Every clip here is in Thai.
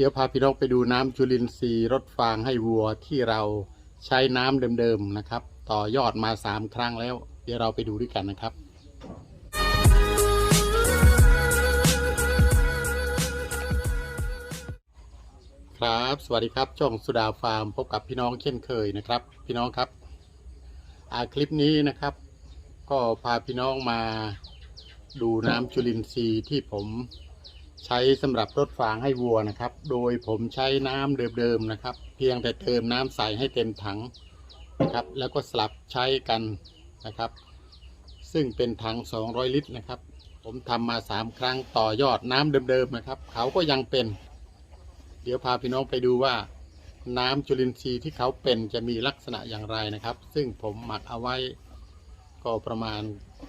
เดี๋ยวพาพี่น้องไปดูน้ำจุลินทรีย์รดฟางให้วัวที่เราใช้น้ำเดิมๆนะครับ ต่อยอดมาสามครั้งแล้ว เดี๋ยวเราไปดูด้วยกันนะครับครับสวัสดีครับช่องสุดาฟาร์มพบกับพี่น้องเช่นเคยนะครับ พี่น้องครับอาคลิปนี้นะครับ ก็พาพี่น้องมาดูน้ำจุลินทรีย์ที่ผม ใช้สำหรับรดฟางให้วัวนะครับ โดยผมใช้น้ำเดิมๆนะครับ เพียงแต่เติมน้ำใส่ให้เต็มถังนะครับ แล้วก็สลับใช้กันนะครับ ซึ่งเป็นถัง 200 ลิตรนะครับ ผมทำมา 3 ครั้งต่อยอดน้ำเดิมๆนะครับ เขาก็ยังเป็น เดี๋ยวพาพี่น้องไปดูว่า น้ำจุลินทรีย์ที่เขาเป็นจะมีลักษณะอย่างไรนะครับ ซึ่งผมหมักเอาไว้ก็ประมาณ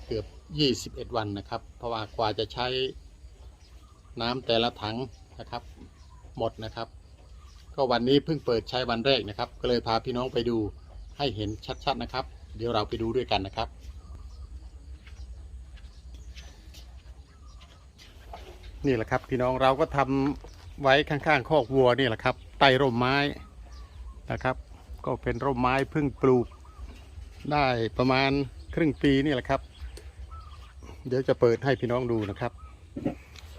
เกือบ 21 วันนะครับ เพราะว่ากว่าจะใช้ น้ำแต่ละถังนะครับ หมดนะครับ ก็วันนี้เพิ่งเปิดใช้วันแรกนะครับ ก็เลยพาพี่น้องไปดูให้เห็นชัดๆนะครับ เดี๋ยวเราไปดูด้วยกันนะครับ นี่แหละครับพี่น้องเราก็ทำไว้ข้างๆคอกวัวนี่แหละครับใต้ร่มไม้นะครับ ก็เป็นร่มไม้เพิ่งปลูกได้ประมาณครึ่งปีนี่แหละครับ เดี๋ยวจะเปิดให้พี่น้องดูนะครับ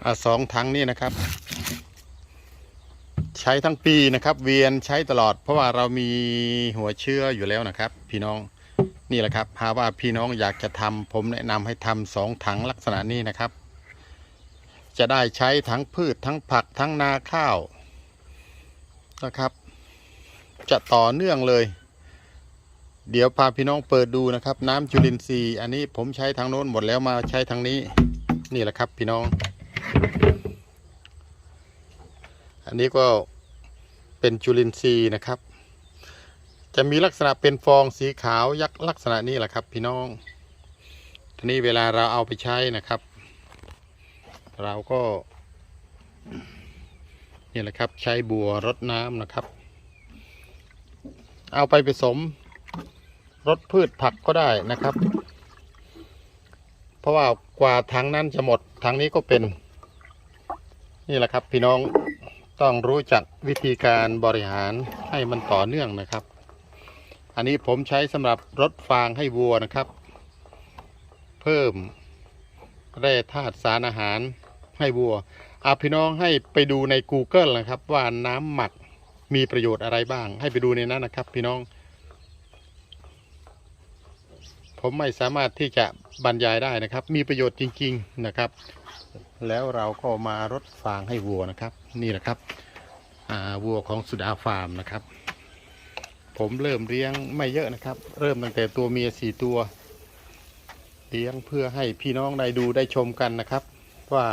อสองถังนี่นะครับ ใช้ทั้งปีนะครับ เวียนใช้ตลอด เพราะว่าเรามีหัวเชื้ออยู่แล้วนะครับ พี่น้องนี่แหละครับหาว่าพี่น้องอยากจะทำผมแนะนำให้ทำสองถังลักษณะนี้นะครับ จะได้ใช้ทั้งพืชทั้งผักทั้งนาข้าวนะครับ จะต่อเนื่องเลย เดี๋ยวพาพี่น้องเปิดดูนะครับ น้ำจุลินทรีย์ อันนี้ผมใช้ทางโน้นหมดแล้วมาใช้ทางนี้ นี่แหละครับ พี่น้อง อันนี้ก็เป็นจุลินทรีย์นะครับ จะมีลักษณะเป็นฟองสีขาวยักษ์ลักษณะนี้แหละครับ พี่น้อง ทีนี้เวลาเราเอาไปใช้นะครับ เราก็นี่แหละครับใช้บัวรดน้ำนะครับ เอาไปผสมรดพืชผักก็ได้นะครับ เพราะว่ากว่าถังนั้นจะหมดถังนี้ก็เป็น นี่แหละครับพี่น้องต้องรู้จักวิธีการบริหารให้มันต่อเนื่องนะครับ อันนี้ผมใช้สำหรับรดฟางให้วัวนะครับ เพิ่มแร่ธาตุสารอาหารให้วัวอาพี่น้องให้ไปดูใน Google นะครับ ว่าน้ำหมักมีประโยชน์อะไรบ้าง ให้ไปดูในนั้นนะครับ พี่น้อง ผมไม่สามารถที่จะบรรยายได้นะครับ มีประโยชน์จริง ๆนะครับ แล้วเราก็มารดฟางให้วัวนะครับ นี่แหละครับวัวของสุดาฟาร์มนะครับ ผมเริ่มเลี้ยงไม่เยอะนะครับ เริ่มตั้งแต่ตัวเมียสี่ตัว เลี้ยงเพื่อให้พี่น้องได้ดูได้ชมกันนะครับ ว่า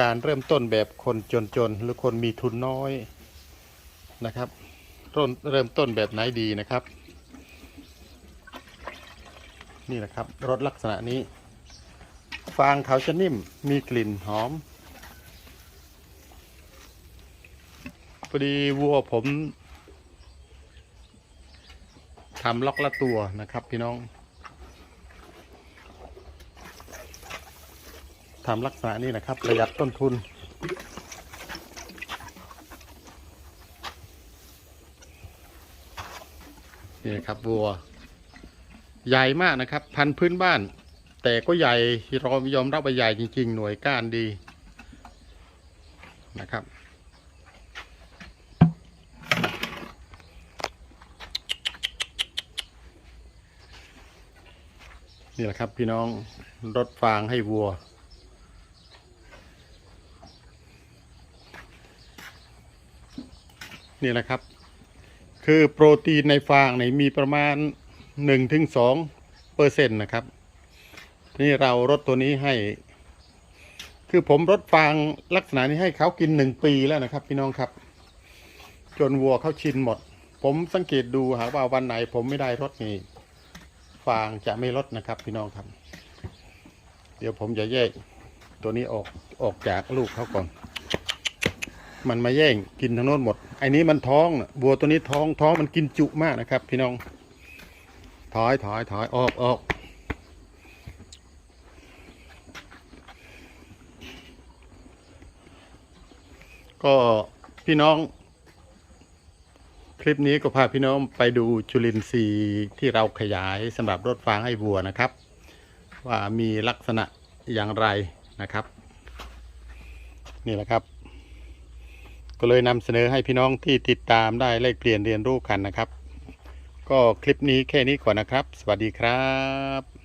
การเริ่มต้นแบบคนจนๆหรือคนมีทุนน้อยนะครับเริ่มต้นแบบไหนดีนะครับ นี่แหละครับรถลักษณะนี้ ฟางเขาจะนิ่มมีกลิ่นหอมพอดีวัวผมทำล็อกละตัวนะครับพี่น้องทำลักษณะนี้นะครับ ประหยัดต้นทุน นี่ครับวัว ใหญ่มากนะครับ พันธุ์พื้นบ้าน แต่ก็ใหญ่เรายอมรับว่าใหญ่จริง ๆ หน่วยก้านดีนะครับ นี่แหละครับพี่น้องรถฟางให้วัว นี่แหละครับ คือโปรตีนในฟางในมีประมาณหนึ่งถึงสองเปอร์เซ็นต์นะครับ นี่เรารดตัวนี้ให้ คือผมรดฟางลักษณะนี้ให้เขากินหนึ่งปีแล้วนะครับ พี่น้องครับ จนวัวเขาชินหมด ผมสังเกตดูหากว่าวันไหน ผมไม่ได้รดนี่ฟางจะไม่ลดนะครับ พี่น้องครับ เดี๋ยวผมจะแยกตัวนี้ออกออกจากลูกเขาก่อน มันมาแย่งกินทั้งโน้นหมดไอ้นี้มันท้องน่ะวัวตัวนี้ท้องท้องมันกินจุมากนะครับ พี่น้อง ถอยถอยถอยออกออก ก็พี่น้อง คลิปนี้ก็พาพี่น้องไปดูจุลินทรีย์ที่เราขยายสำหรับรถฟางให้วัวนะครับ ว่ามีลักษณะอย่างไรนะครับ นี่แหละครับ ก็เลยนำเสนอให้พี่น้องที่ติดตามได้เลขเปลี่ยนเรียนรู้กันนะครับ ก็คลิปนี้แค่นี้ก่อนนะครับ สวัสดีครับ